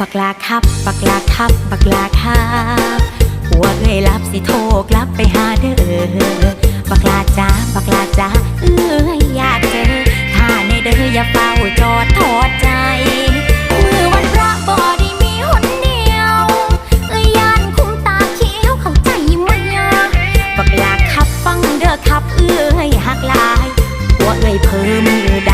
บักลาครับ บักลาครับ บักลาครับหัวเลยรับสิโทรกลับไปหาเด้อบักลาจ้าบักลาจ้าเอื้ออยากเจอถ้าในเด้ออย่าเฝ้าจอดทอดใจมือวันพระบอดีมีหนเดียวเอ้ยยานคุ้มตาเขียวเข้าใจมันบักลาครับฟังเด้อครับเอื้อหักลายหัวเลยเพิ่มมือดา